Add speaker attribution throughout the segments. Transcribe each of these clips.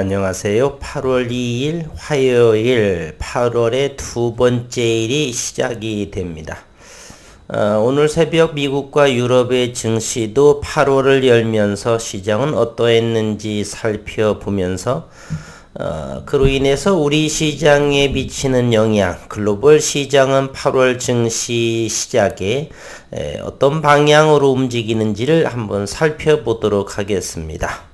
Speaker 1: 안녕하세요. 8월 2일 화요일 8월의 두 번째 일이 시작이 됩니다. 어, 오늘 새벽 미국과 유럽의 증시도 8월을 열면서 시장은 어떠했는지 살펴보면서 어, 그로 인해서 우리 시장에 미치는 영향, 글로벌 시장은 8월 증시 시작에 에, 어떤 방향으로 움직이는지를 한번 살펴보도록 하겠습니다.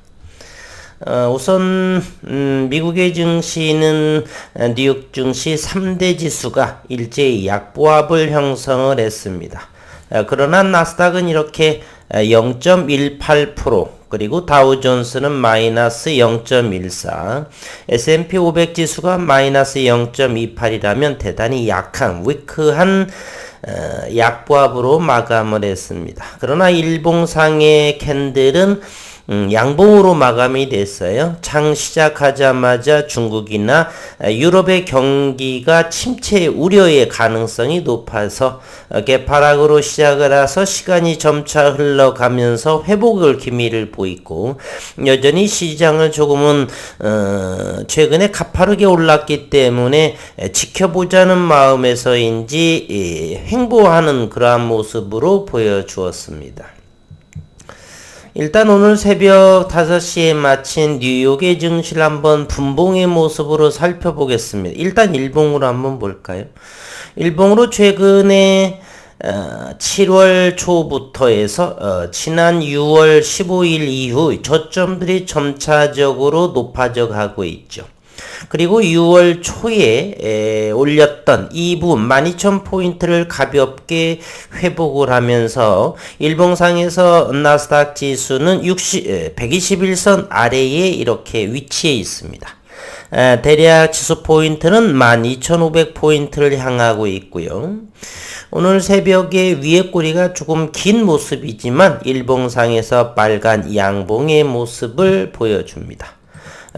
Speaker 1: 어, 우선 음, 미국의 증시는 어, 뉴욕 증시 3대 지수가 일제히 약보합을 형성을 했습니다. 어, 그러나 나스닥은 이렇게 0.18% 그리고 다우존스는 마이너스 0.14 S&P 500 지수가 마이너스 0.28이라면 대단히 약한 위크한 약보합으로 마감을 했습니다. 그러나 일봉상의 캔들은 음, 양봉으로 마감이 됐어요. 장 시작하자마자 중국이나 유럽의 경기가 침체 우려의 가능성이 높아서 개파락으로 시작을 해서 시간이 점차 흘러가면서 회복을 기미를 보이고 여전히 시장을 조금은 어, 최근에 가파르게 올랐기 때문에 지켜보자는 마음에서인지 횡보하는 그러한 모습으로 보여주었습니다. 일단 오늘 새벽 5시에 마친 뉴욕의 증시를 한번 분봉의 모습으로 살펴보겠습니다. 일단 일봉으로 한번 볼까요? 일봉으로 최근에 어, 7월 초부터 해서 어, 지난 6월 15일 이후 저점들이 점차적으로 높아져 가고 있죠. 그리고 6월 초에 에, 올렸던 2부 12,000포인트를 가볍게 회복을 하면서 일봉상에서 나스닥 지수는 60, 121선 아래에 이렇게 위치해 있습니다. 에, 대략 지수 포인트는 12,500포인트를 향하고 있고요. 오늘 새벽에 위에 꼬리가 조금 긴 모습이지만 일봉상에서 빨간 양봉의 모습을 보여줍니다.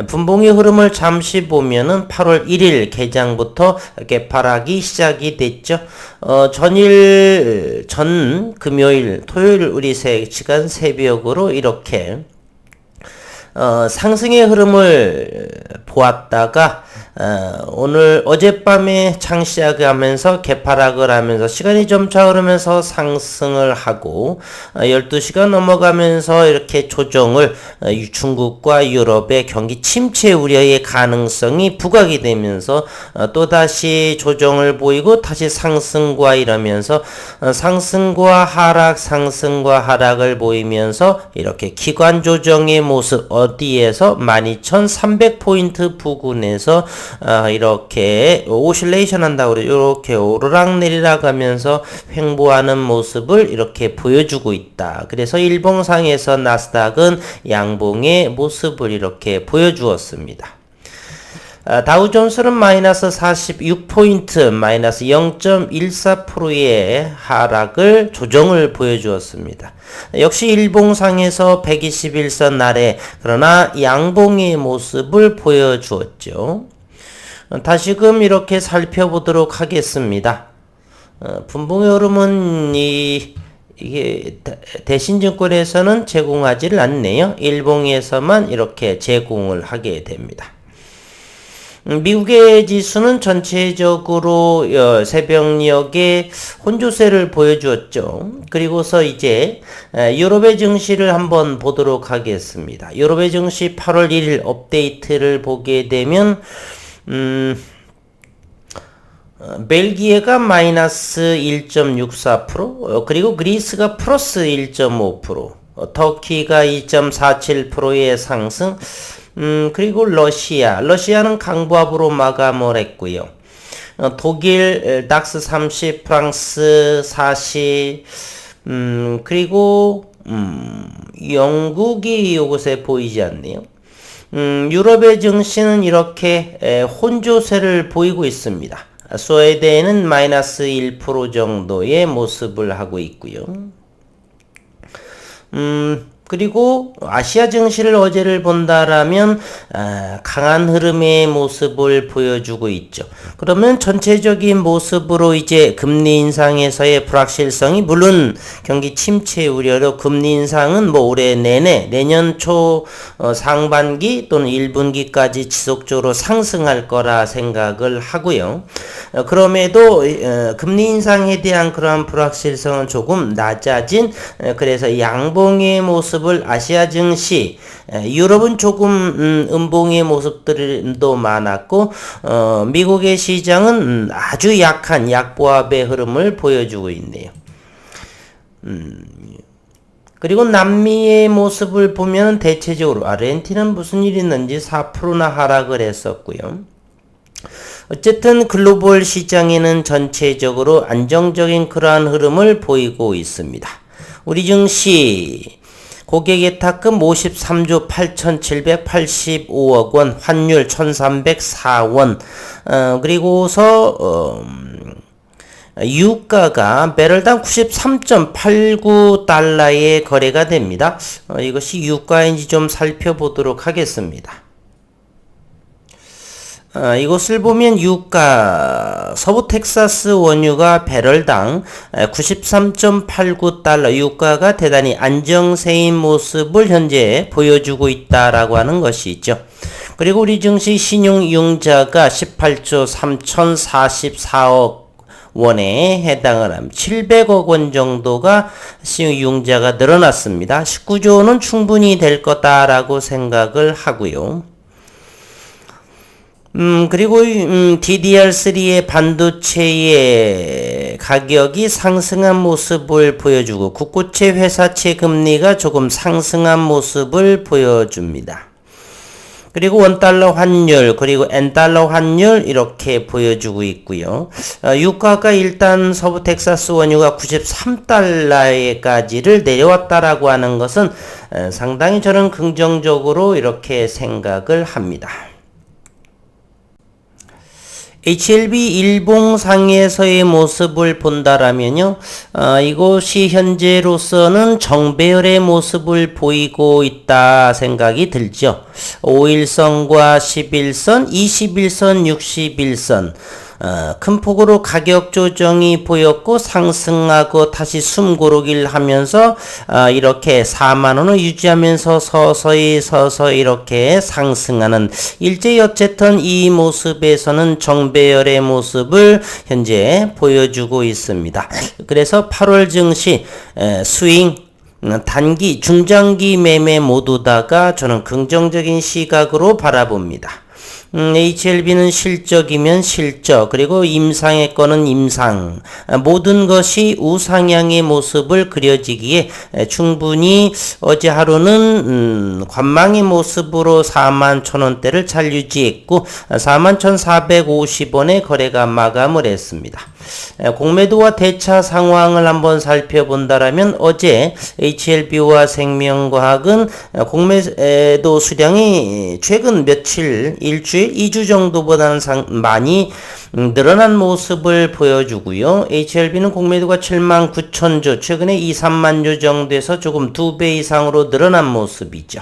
Speaker 1: 분봉의 흐름을 잠시 보면은 8월 1일 개장부터 개파락이 시작이 됐죠. 어, 전일, 전 금요일, 토요일 우리 세 시간 새벽으로 이렇게 어, 상승의 흐름을 보았다가 어, 오늘 어젯밤에 창시작하면서 개파락을 하면서 시간이 점차 흐르면서 상승을 하고 어, 12시가 넘어가면서 이렇게 조정을 어, 중국과 유럽의 경기 침체 우려의 가능성이 부각이 되면서 어, 또다시 조정을 보이고 다시 상승과 이러면서 어, 상승과 하락 상승과 하락을 보이면서 이렇게 기관 조정의 모습 어디에서? 12,300포인트 부근에서 어, 이렇게 오실레이션 한다고 그래 이렇게 오르락내리락 하면서 횡보하는 모습을 이렇게 보여주고 있다. 그래서 일봉상에서 나스닥은 양봉의 모습을 이렇게 보여주었습니다. 아, 다우존스는 마이너스 46포인트, 마이너스 0.14%의 하락을 조정을 보여주었습니다. 역시 일봉상에서 121선 아래, 그러나 양봉의 모습을 보여주었죠. 다시금 이렇게 살펴보도록 하겠습니다. 어, 분봉의 흐름은 이 이게 대신증권에서는 제공하지를 않네요. 일봉에서만 이렇게 제공을 하게 됩니다. 음, 미국의 지수는 전체적으로 어, 새벽녘에 혼조세를 보여주었죠. 그리고서 이제 유럽의 증시를 한번 보도록 하겠습니다. 유럽의 증시 8월 1일 업데이트를 보게 되면 음, 어, 벨기에가 마이너스 1.64% 어, 그리고 그리스가 플러스 1.5% 어, 터키가 2.47%의 상승 음, 그리고 러시아. 러시아는 강보합으로 마감을 했고요. 어, 독일 닥스 30 프랑스 40 음, 그리고 음, 영국이 이곳에 보이지 않네요 음, 유럽의 증시는 이렇게 에, 혼조세를 보이고 있습니다. 스웨덴은 마이너스 1% 정도의 모습을 하고 있고요. 음, 그리고 아시아 증시를 어제를 본다라면 아, 강한 흐름의 모습을 보여주고 있죠. 그러면 전체적인 모습으로 이제 금리 인상에서의 불확실성이 물론 경기 침체 우려로 금리 인상은 뭐 올해 내내 내년 초 어, 상반기 또는 1분기까지 지속적으로 상승할 거라 생각을 하고요. 어, 그럼에도 어, 금리 인상에 대한 그러한 불확실성은 조금 낮아진 어, 그래서 양봉의 모습 모습을 아시아 증시, 유럽은 조금 음, 음봉의 모습들도 많았고 어, 미국의 시장은 음, 아주 약한 약보합의 흐름을 보여주고 있네요. 음, 그리고 남미의 모습을 보면 대체적으로 아르헨티나는 무슨 일이 있는지 4%나 하락을 했었고요. 어쨌든 글로벌 시장에는 전체적으로 안정적인 그러한 흐름을 보이고 있습니다. 우리 증시 고객의 탁금 53조 8,785억 원, 환율 1,304원, 어, 그리고서, 어, 유가가 배럴당 93.89달러에 거래가 됩니다. 어, 이것이 유가인지 좀 살펴보도록 하겠습니다. 어, 이것을 보면 유가 서부 텍사스 원유가 배럴당 93.89달러 유가가 대단히 안정세인 모습을 현재 보여주고 있다라고 하는 것이 있죠. 그리고 우리 증시 신용융자가 18조 3,044억 원에 해당을 합니다. 700억 원 정도가 신용융자가 늘어났습니다. 19조는 충분히 될 거다라고 생각을 하고요. 음, 그리고 음, DDR3의 반도체의 가격이 상승한 모습을 보여주고 국고채 회사채 금리가 조금 상승한 모습을 보여줍니다. 그리고 원달러 환율 그리고 엔달러 환율 이렇게 보여주고 있고요. 어, 유가가 일단 서부 텍사스 원유가 93달러에까지를 내려왔다라고 하는 것은 어, 상당히 저는 긍정적으로 이렇게 생각을 합니다. HLB 일봉상에서의 모습을 본다라면요, 어, 이곳이 현재로서는 정배열의 모습을 보이고 있다 생각이 들죠. 5일선과 11선, 21선, 61선, 어, 큰 폭으로 가격 조정이 보였고 상승하고 다시 숨고르기를 하면서 어, 이렇게 4만 원을 유지하면서 서서히 서서히 이렇게 상승하는 일제히 어쨌든 이 모습에서는 정배열의 모습을 현재 보여주고 있습니다. 그래서 8월 증시 에, 스윙 단기, 중장기 매매 모두 다가 저는 긍정적인 시각으로 바라봅니다. 음, HLB는 실적이면 실적, 그리고 임상의 거는 임상. 모든 것이 우상향의 모습을 그려지기에 충분히 어제 하루는 음, 관망의 모습으로 4만 천원대를 잘 유지했고 4만 1,450원의 거래가 마감을 했습니다. 공매도와 대차 상황을 한번 살펴본다라면 어제 HLB와 생명과학은 공매도 수량이 최근 며칠 일주일 2주 정도보다는 상, 많이 늘어난 모습을 보여주고요. HLB는 공매도가 7만 9천 주, 최근에 2, 3만 주 정도에서 조금 두 배 이상으로 늘어난 모습이죠.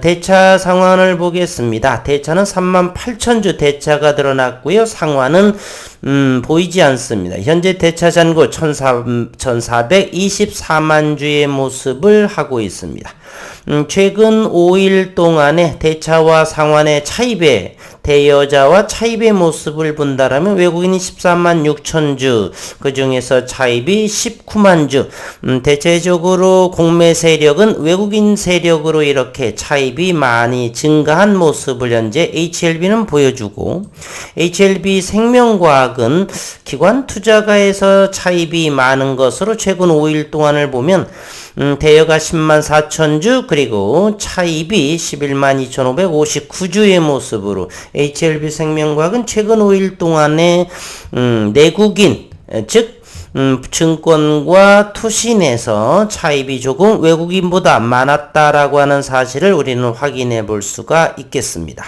Speaker 1: 대차 상환을 보겠습니다. 대차는 3만 8천 주 대차가 드러났고요. 상환은 음, 보이지 않습니다. 현재 대차 잔고 1424만 주의 모습을 하고 있습니다. 음, 최근 5일 동안에 대차와 상환의 차입에 대여자와 차입의 모습을 본다라면 외국인이 13만 6천 주, 그 중에서 차입이 19만 주. 음, 대체적으로 공매 세력은 외국인 세력으로 이렇게 차입이 많이 증가한 모습을 현재 HLB는 보여주고 HLB 생명과학은 기관 투자가에서 차입이 많은 것으로 최근 5일 동안을 보면 음, 대여가 10만 4천 주 그리고 차입이 11만 2,559주의 모습으로 HLB 생명과학은 최근 5일 동안에 음, 내국인 즉 음, 증권과 투신에서 차입이 조금 외국인보다 많았다라고 하는 사실을 우리는 확인해 볼 수가 있겠습니다.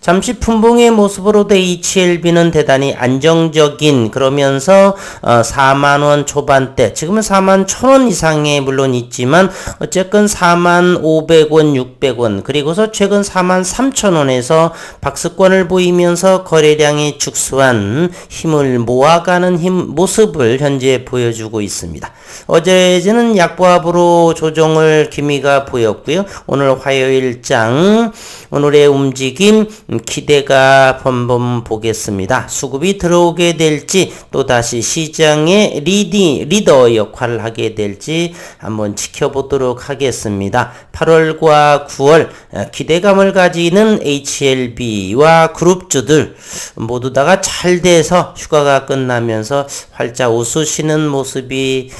Speaker 1: 잠시 분봉의 모습으로 도 HLB는 대단히 안정적인 그러면서 어, 4만 원 초반대 지금은 4만 1천원 이상에 물론 있지만 어쨌건 4만 500원 600원 그리고서 최근 4만 3천 원에서 박스권을 보이면서 거래량이 축소한 힘을 모아가는 힘 모습을 현재 보여주고 있습니다. 어제는 약보합으로 조정을 기미가 보였고요. 오늘 화요일장 오늘의 움직임 기대가 한번 보겠습니다. 수급이 들어오게 될지 또 다시 시장의 리디 리더 역할을 하게 될지 한번 지켜보도록 하겠습니다. 8월과 9월 기대감을 가지는 HLB와 그룹주들 모두 다가 잘 돼서 휴가가 끝나면서 활짝 웃으시는 모습이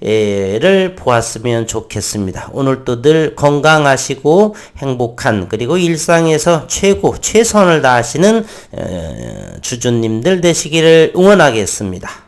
Speaker 1: 를 보았으면 좋겠습니다. 오늘도 늘 건강하시고 행복한 그리고 일상에서 최고 최선을 다하시는 주주님들 되시기를 응원하겠습니다.